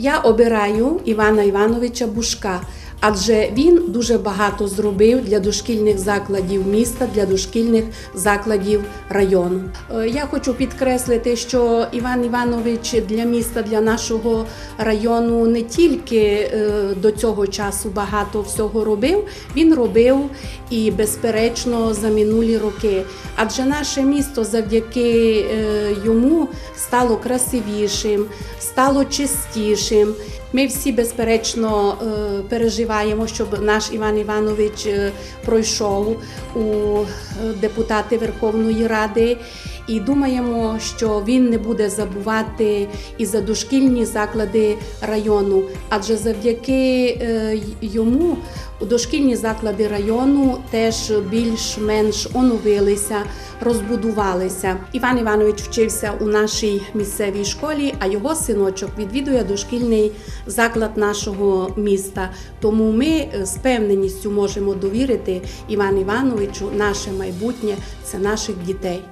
Я обираю Івана Івановича Бушка, адже він дуже багато зробив для дошкільних закладів міста, для дошкільних закладів району. Е, Я хочу підкреслити, що Іван Іванович для міста, для нашого району не тільки е, до цього часу багато всього робив, він робив і безперечно за минулі роки. Адже наше місто завдяки е, йому стало красивішим, стало чистішим. Ми всі, безперечно, е, переживаємо, щоб наш Іван Іванович е, пройшов у е, депутати Верховної Ради. І думаємо, що він не буде забувати і за дошкільні заклади району, адже завдяки йому дошкільні заклади району теж більш-менш оновилися, розбудувалися. Іван Іванович вчився у нашій місцевій школі, а його синочок відвідує дошкільний заклад нашого міста. Тому ми з певненістю можемо довірити Івану Івановичу наше майбутнє це наших дітей.